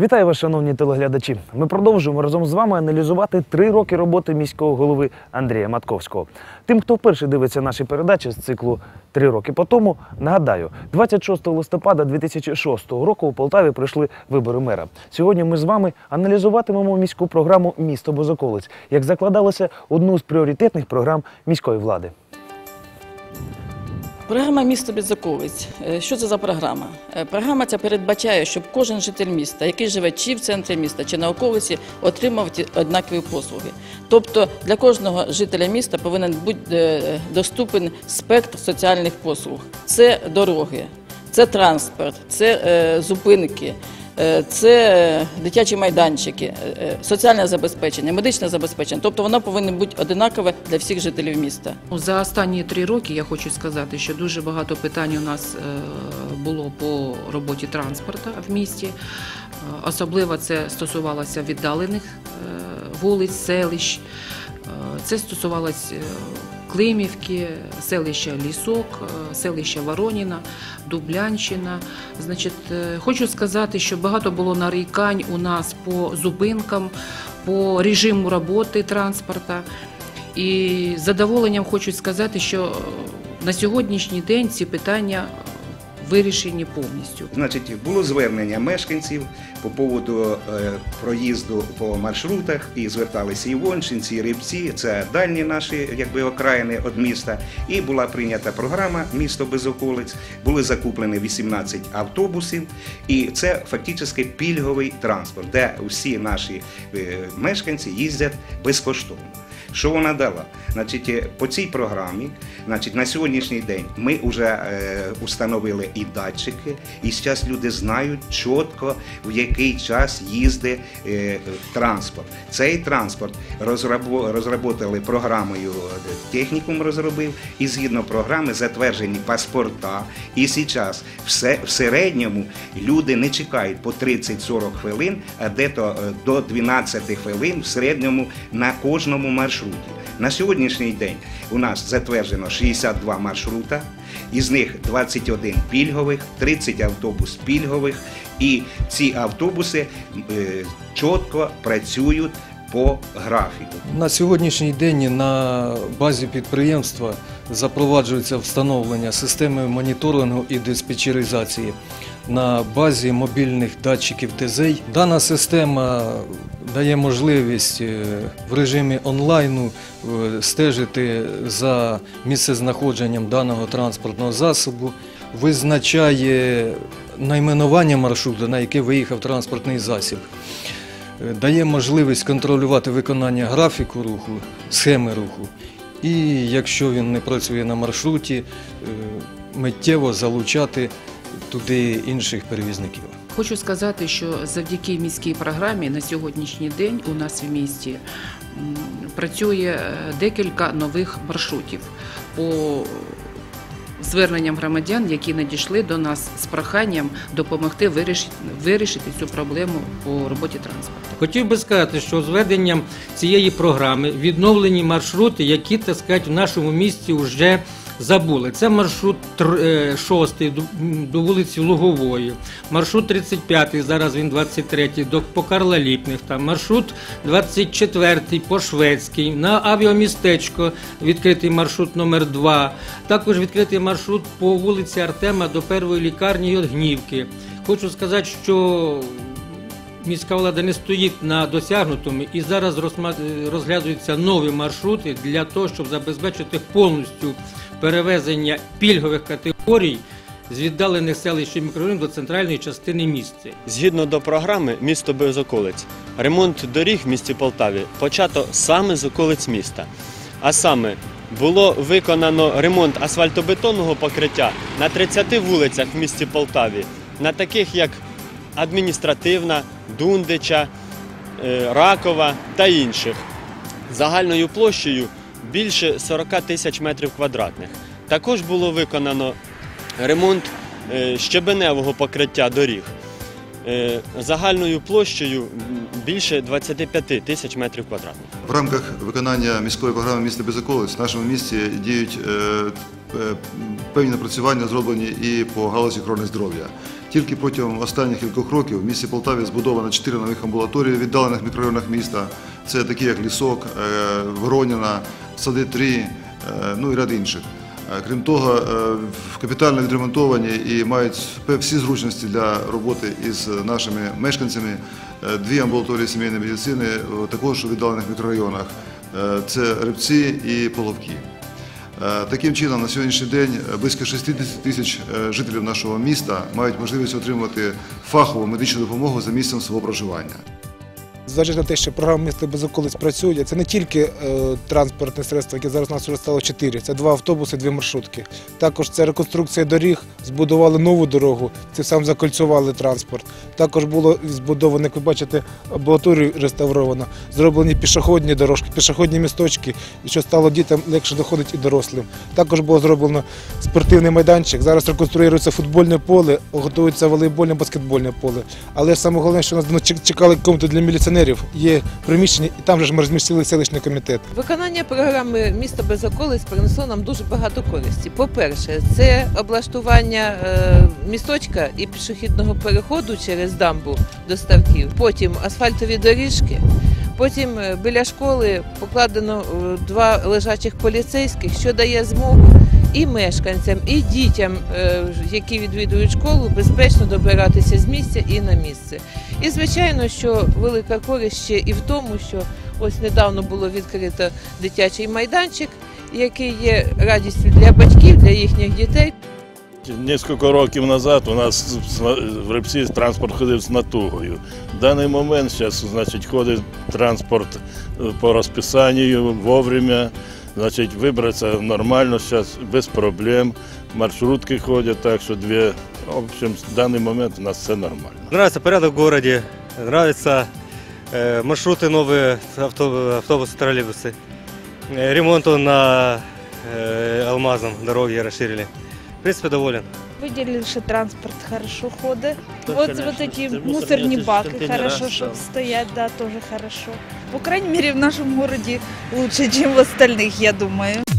Вітаю вас, шановні телеглядачі. Ми продовжуємо разом з вами аналізувати три роки роботи міського голови Андрія Матковського. Тим, хто вперше дивиться наші передачі з циклу Три роки по тому, нагадаю, 26 листопада 2006 року у Полтаві пройшли вибори мера. Сьогодні ми з вами аналізуватимемо міську програму Місто без околиць, як закладалося одну з пріоритетних програм міської влади. Програма Місто Бідзаковець. Е, Що це за програма? Е, Програма ця передбачає, щоб кожен житель міста, який живе чи в центрі міста, чи на околиці, отримав однакові послуги. Тобто для кожного жителя міста повинен бути е, доступен спектр соціальних послуг. Це дороги, це транспорт, це зупинки. Е, Це дитячі майданчики, е, е, соціальне забезпечення, медичне забезпечення. Тобто воно повинно бути одинакове для всіх жителів міста. Ну, За останні три роки я хочу сказати, що дуже багато питань у нас було по роботі транспорту в місті. Особливо це стосувалося віддалених вулиць, селищ. Це стосувалося Климівки, селища Лісок, е, селища Вороніна, Дублянщина. Значить, е, хочу сказати, що багато було нарікань у нас по зупинкам, по режиму роботи транспорту. І з задоволенням хочу сказати, що е, на сьогоднішній день ці питання вирішені повністю. Значить, було звернення мешканців по поводу е, проїзду по маршрутах, і зверталися і Вончинці, і Рибці, це дальні наші якби окраїни від міста. І була прийнята програма Місто без околиць. Були закуплені 18 автобусів, і це фактично пільговий транспорт, де усі наші е, мешканці їздять безкоштовно. Що вона дала? Значить, е, по цій програмі, значить, на сьогоднішній день ми вже установили датчики, і зараз люди знають чітко, в який час їздить е, транспорт. Цей транспорт розробили програмою, е, технікум розробив, і згідно програми затверджені паспорта. І зараз все, в середньому люди не чекають по 30-40 хвилин, а дето е, до 12 хвилин в середньому на кожному маршруті. На сьогоднішній день у нас затверджено 62 маршрута, із них 21 пільгових, 30 автобус пільгових, і ці автобуси е, чітко працюють по графіку. На сьогоднішній день на базі підприємства запроваджується встановлення системи моніторингу і диспетчеризації на базі мобільних датчиків ТЗ. Дана система дає можливість е, в режимі онлайну е, стежити за місцезнаходженням даного транспортного засобу, визначає найменування маршруту, на який виїхав транспортний засіб. Е, дає можливість контролювати виконання графіку руху, схеми руху. І якщо він не працює на маршруті, е, миттєво залучати туди інших перевізників. Хочу сказати, що завдяки міській програмі на сьогоднішній день у нас в місті працює е, декілька нових маршрутів по зверненням громадян, які надійшли до нас з проханням допомогти вирішити, вирішити цю проблему по роботі транспорту. Хотів би сказати, що з введенням цієї програми відновлені маршрути, які так сказати, в нашому місті вже забули. Це маршрут 6 до, до вулиці Лугової, маршрут 35, зараз він 23, до по Карла Ліпних, там маршрут 24 по Шведській, на авіамістечко відкритий маршрут номер 2 також відкритий маршрут по вулиці Артема до першої лікарні Гнівки. Хочу сказати, що міська влада не стоїть на досягнутому і зараз розглядаються нові маршрути для того, щоб забезпечити повністю перевезення пільгових категорій з віддалених селищ і мікрорайонів до центральної частини міста. Згідно до програми Місто без околиць, ремонт доріг в місті Полтаві почато саме з околиць міста. А саме було виконано ремонт асфальтобетонного покриття на 30 вулицях в місті Полтаві, на таких як адміністративна, Дундича, е, Ракова та інших. Загальною площею більше 40 тисяч метрів квадратних. Також було виконано ремонт е, щебеневого покриття доріг е, загальною площею більше 25 тисяч метрів квадратних. В рамках виконання міської програми «Місто без околиць» в нашому місті діють певні напрацювання зроблені і по галузі охорони здоров'я. Тільки протягом останніх кількох років в місті Полтаві збудовано чотири нових амбулаторії в віддалених мікрорайонах міста. Це такі як Лісок, е, Вороніна, Сади 3, е, ну і ряд інших. Е, Крім того, капітально відремонтовані і мають всі зручності для роботи із нашими мешканцями. Дві амбулаторії сімейної медицини також у віддалених мікрорайонах. Це Рибці і Половки. Е, Таким чином, на сьогоднішній день е, близько 60 тисяч е, жителів нашого міста мають можливість отримати фахову медичну допомогу за місцем свого проживання. Зважаючи на те, що програма місто без околиць працює, це не тільки е, транспортне средство, яке зараз у нас вже стало чотири. Це два автобуси, дві маршрутки. Також це реконструкція доріг, збудували нову дорогу, це сам закольцювали транспорт. Також було збудовано, як ви бачите, амбулаторію реставровано, зроблені пішохідні дорожки, пішохідні місточки, що стало дітям легше доходить і дорослим. Також було зроблено спортивний майданчик. Зараз реконструюється футбольне поле, готується волейбольне, баскетбольне поле. Але саме головне, що нас чек- чекали комнату для міліціонерів, є приміщення, і там же ж ми розмістили селищний комітет. Виконання програми місто без околиць принесло нам дуже багато користі. По-перше, це облаштування е, місточка і пішохідного переходу через дамбу до ставків. Потім асфальтові доріжки. Потім е, біля школи покладено е, два лежачих поліцейських, що дає змогу і мешканцям, і дітям, е, які відвідують школу, безпечно добиратися з місця і на місце. І звичайно, що велика користь ще і в тому, що ось недавно було відкрито дитячий майданчик, який є радістю для батьків, для їхніх дітей. Несколько років назад у нас в Рибці транспорт ходив з натугою. В даний момент зараз значить, ходить транспорт е, по розписанню вовремя. Значить, вибратися нормально зараз, без проблем. Маршрутки ходять, так що дві. В общем, в даний момент у нас все нормально. Нравится порядок в городе, нравятся э, маршруты новые, автобусы, автобусы троллейбусы. Э, ремонту на э, Алмазом дороги расширили. В принципе, доволен. Выделили, что транспорт хорошо ходит. Да, вот, конечно. вот эти Это мусорные мусорные баки контейнера хорошо, стало. чтобы стоять, да, тоже хорошо. По крайней мере, в нашем городе лучше, чем в остальных, я думаю.